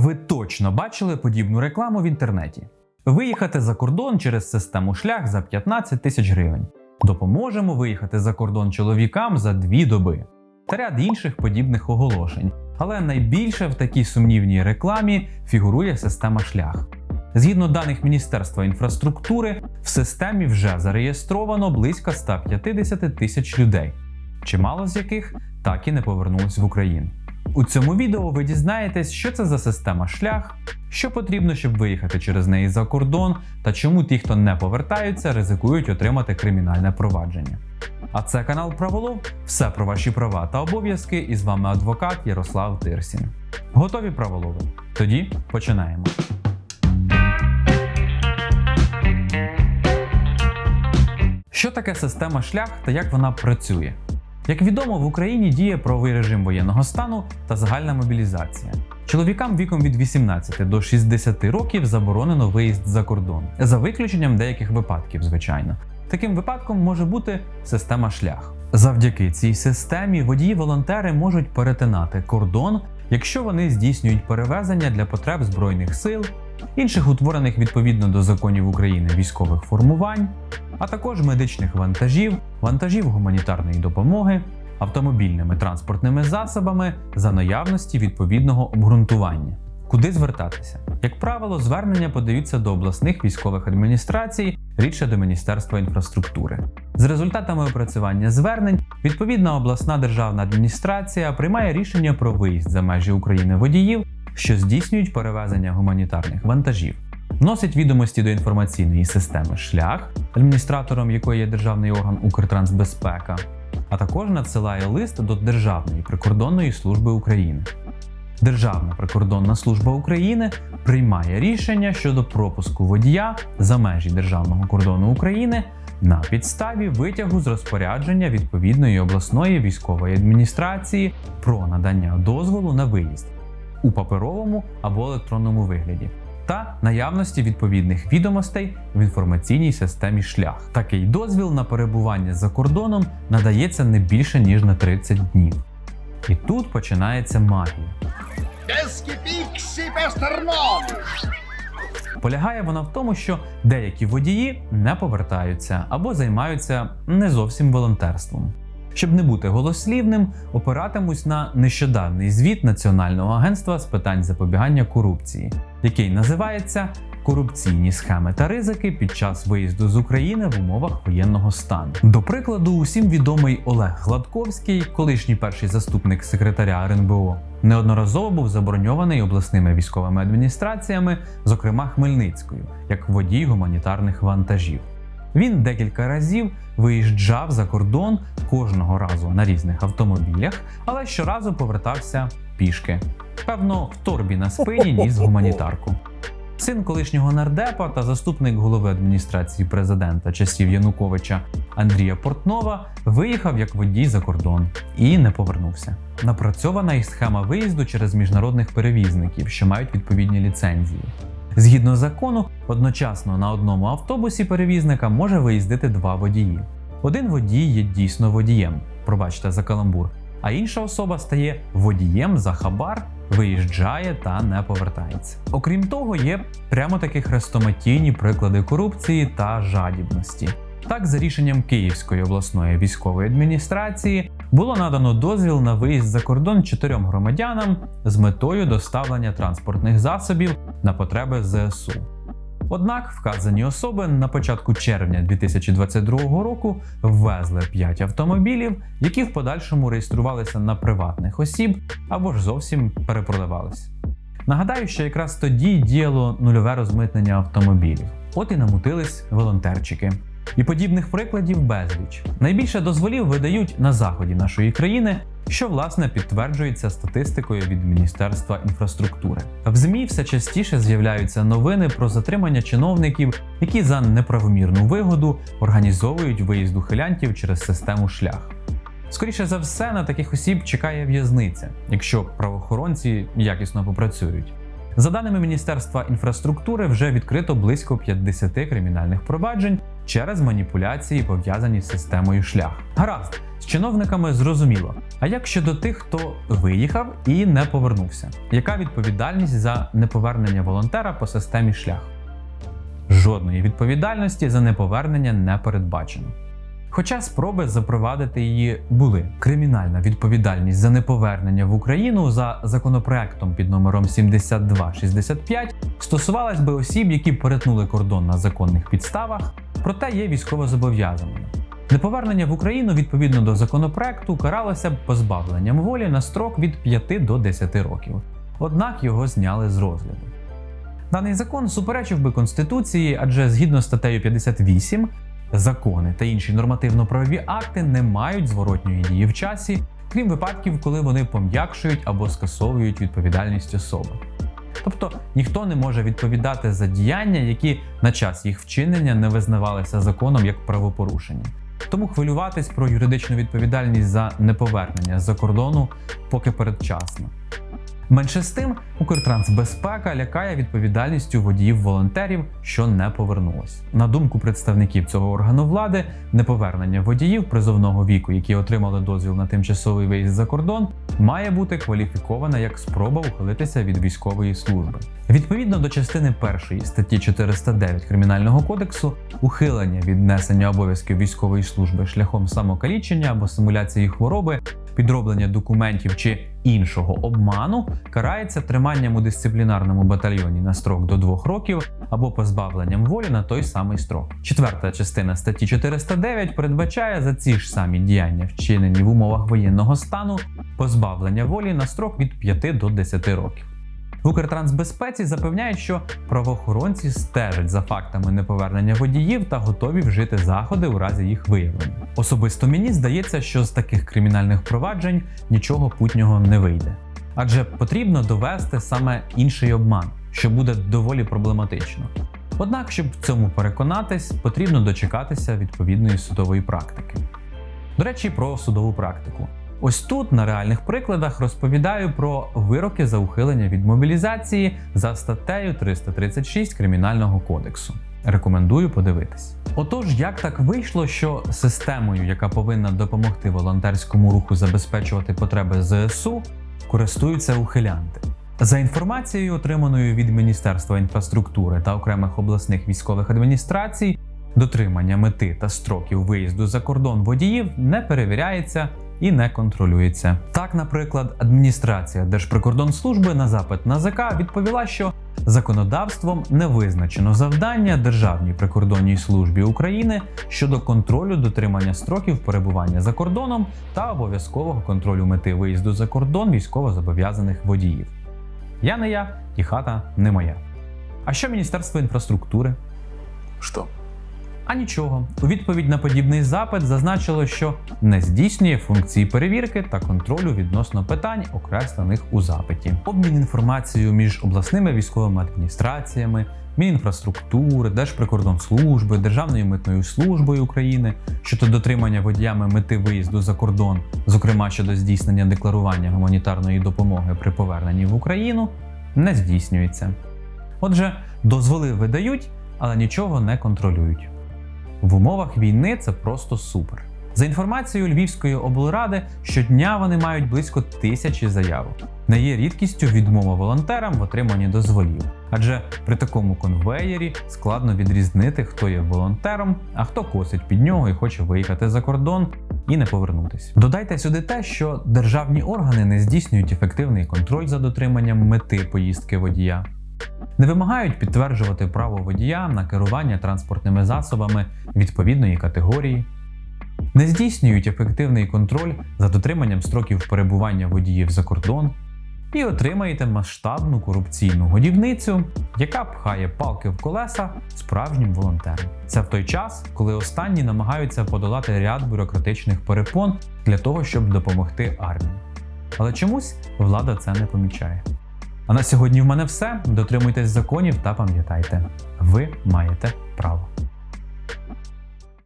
Ви точно бачили подібну рекламу в інтернеті. Виїхати за кордон через систему шлях за 15 тисяч гривень. Допоможемо виїхати за кордон чоловікам за дві доби. Та ряд інших подібних оголошень. Але найбільше в такій сумнівній рекламі фігурує система шлях. Згідно даних Міністерства інфраструктури, в системі вже зареєстровано близько 150 тисяч людей, чимало з яких так і не повернулись в Україну. У цьому відео ви дізнаєтесь, що це за система шлях, що потрібно, щоб виїхати через неї за кордон, та чому ті, хто не повертаються, ризикують отримати кримінальне провадження. А це канал Праволов, все про ваші права та обов'язки. І з вами адвокат Ярослав Тирсін. Готові праволови? Тоді починаємо. Що таке система шлях та як вона працює? Як відомо, в Україні діє правовий режим воєнного стану та загальна мобілізація. Чоловікам віком від 18 до 60 років заборонено виїзд за кордон, за виключенням деяких випадків, звичайно. Таким випадком може бути система шлях. Завдяки цій системі водії-волонтери можуть перетинати кордон, якщо вони здійснюють перевезення для потреб збройних сил, інших утворених відповідно до законів України військових формувань, а також медичних вантажів, вантажів гуманітарної допомоги, автомобільними транспортними засобами за наявності відповідного обґрунтування. Куди звертатися? Як правило, звернення подаються до обласних військових адміністрацій, рідше до Міністерства інфраструктури. З результатами опрацювання звернень, відповідна обласна державна адміністрація приймає рішення про виїзд за межі України водіїв, що здійснюють перевезення гуманітарних вантажів. Вносить відомості до інформаційної системи шлях, адміністратором якої є державний орган Укртрансбезпека, а також надсилає лист до Державної прикордонної служби України. Державна прикордонна служба України приймає рішення щодо пропуску водія за межі державного кордону України на підставі витягу з розпорядження відповідної обласної військової адміністрації про надання дозволу на виїзд у паперовому або електронному вигляді. Та наявності відповідних відомостей в інформаційній системі шлях. Такий дозвіл на перебування за кордоном надається не більше ніж на 30 днів. І тут починається магія. Полягає вона в тому, що деякі водії не повертаються або займаються не зовсім волонтерством. Щоб не бути голослівним, опиратимусь на нещодавний звіт Національного агентства з питань запобігання корупції, який називається Корупційні схеми та ризики під час виїзду з України в умовах воєнного стану. До прикладу, усім відомий Олег Гладковський, колишній перший заступник секретаря РНБО, неодноразово був забороньований обласними військовими адміністраціями, зокрема Хмельницькою, як водій гуманітарних вантажів. Він декілька разів виїжджав за кордон кожного разу на різних автомобілях, але щоразу повертався пішки. Певно, в торбі на спині ніс гуманітарку. Син колишнього нардепа та заступник голови адміністрації президента часів Януковича Андрія Портнова виїхав як водій за кордон і не повернувся. Напрацьована і схема виїзду через міжнародних перевізників, що мають відповідні ліцензії. Згідно закону, одночасно на одному автобусі перевізника може виїздити два водії. Один водій є дійсно водієм, пробачте за каламбур, а інша особа стає водієм за хабар, виїжджає та не повертається. Окрім того, є прямо такі хрестоматійні приклади корупції та жадібності. Так, за рішенням Київської обласної військової адміністрації було надано дозвіл на виїзд за кордон чотирьом громадянам з метою доставлення транспортних засобів на потреби ЗСУ. Однак вказані особи на початку червня 2022 року ввезли 5 автомобілів, які в подальшому реєструвалися на приватних осіб або ж зовсім перепродавалися. Нагадаю, що якраз тоді діяло нульове розмитнення автомобілів. От і намутились волонтерчики. І подібних прикладів безліч. Найбільше дозволів видають на заході нашої країни, що власне підтверджується статистикою від Міністерства інфраструктури. В ЗМІ все частіше з'являються новини про затримання чиновників, які за неправомірну вигоду організовують виїзд ухилянтів через систему шлях. Скоріше за все, на таких осіб чекає в'язниця, якщо правоохоронці якісно попрацюють. За даними Міністерства інфраструктури, вже відкрито близько 50 кримінальних проваджень через маніпуляції, пов'язані з системою шлях. Гаразд, з чиновниками зрозуміло. А як щодо тих, хто виїхав і не повернувся? Яка відповідальність за неповернення волонтера по системі шлях? Жодної відповідальності за неповернення не передбачено. Хоча спроби запровадити її були. Кримінальна відповідальність за неповернення в Україну за законопроектом під номером 7265 стосувалась би осіб, які перетнули кордон на законних підставах, проте є військовозобов'язаними. Неповернення в Україну відповідно до законопроекту каралося б позбавленням волі на строк від 5 до 10 років. Однак його зняли з розгляду. Даний закон суперечив би Конституції, адже згідно з статтею 58 закони та інші нормативно-правові акти не мають зворотньої дії в часі, крім випадків, коли вони пом'якшують або скасовують відповідальність особи. Тобто ніхто не може відповідати за діяння, які на час їх вчинення не визнавалися законом як правопорушення. Тому хвилюватись про юридичну відповідальність за неповернення з-за кордону поки передчасно. Менше з тим, Укртрансбезпека лякає відповідальністю водіїв-волонтерів, що не повернулось. На думку представників цього органу влади, неповернення водіїв призовного віку, які отримали дозвіл на тимчасовий виїзд за кордон, має бути кваліфікована як спроба ухилитися від військової служби. Відповідно до частини першої статті 409 Кримінального кодексу, ухилення від несення обов'язків військової служби шляхом самокалічення або симуляції хвороби, підроблення документів чи іншого обману карається триманням у дисциплінарному батальйоні на строк до 2 років або позбавленням волі на той самий строк. Четверта частина статті 409 передбачає за ці ж самі діяння, вчинені в умовах воєнного стану, позбавлення волі на строк від 5 до 10 років. В Укртрансбезпеці запевняють, що правоохоронці стежать за фактами неповернення водіїв та готові вжити заходи у разі їх виявлення. Особисто мені здається, що з таких кримінальних проваджень нічого путнього не вийде. Адже потрібно довести саме інший обман, що буде доволі проблематично. Однак, щоб в цьому переконатись, потрібно дочекатися відповідної судової практики. До речі, про судову практику. Ось тут на реальних прикладах розповідаю про вироки за ухилення від мобілізації за статтею 336 Кримінального кодексу. Рекомендую подивитись. Отож, як так вийшло, що системою, яка повинна допомогти волонтерському руху забезпечувати потреби ЗСУ, користуються ухилянти. За інформацією, отриманою від Міністерства інфраструктури та окремих обласних військових адміністрацій, дотримання мети та строків виїзду за кордон водіїв не перевіряється і не контролюється. Так, наприклад, адміністрація Держприкордонслужби на запит НАЗК відповіла, що законодавством не визначено завдання Державній прикордонній службі України щодо контролю дотримання строків перебування за кордоном та обов'язкового контролю мети виїзду за кордон військовозобов'язаних водіїв. Я не я, і хата не моя. А що Міністерство інфраструктури? Что? А нічого. У відповідь на подібний запит зазначило, що не здійснює функції перевірки та контролю відносно питань, окреслених у запиті. Обмін інформацією між обласними військовими адміністраціями, Мінінфраструктури, Держприкордонслужби, Державною митною службою України щодо дотримання водіями мети виїзду за кордон, зокрема щодо здійснення декларування гуманітарної допомоги при поверненні в Україну, не здійснюється. Отже, дозволи видають, але нічого не контролюють. В умовах війни це просто супер. За інформацією Львівської облради, щодня вони мають близько тисячі заявок. Не є рідкістю відмова волонтерам в отриманні дозволів, адже при такому конвеєрі складно відрізнити, хто є волонтером, а хто косить під нього і хоче виїхати за кордон і не повернутися. Додайте сюди те, що державні органи не здійснюють ефективний контроль за дотриманням мети поїздки водія не вимагають підтверджувати право водія на керування транспортними засобами відповідної категорії, не здійснюють ефективний контроль за дотриманням строків перебування водіїв за кордон і отримаєте масштабну корупційну годівницю, яка пхає палки в колеса справжнім волонтерам. Це в той час, коли останні намагаються подолати ряд бюрократичних перепон для того, щоб допомогти армії. Але чомусь влада це не помічає. А на сьогодні в мене все. Дотримуйтесь законів та пам'ятайте, ви маєте право.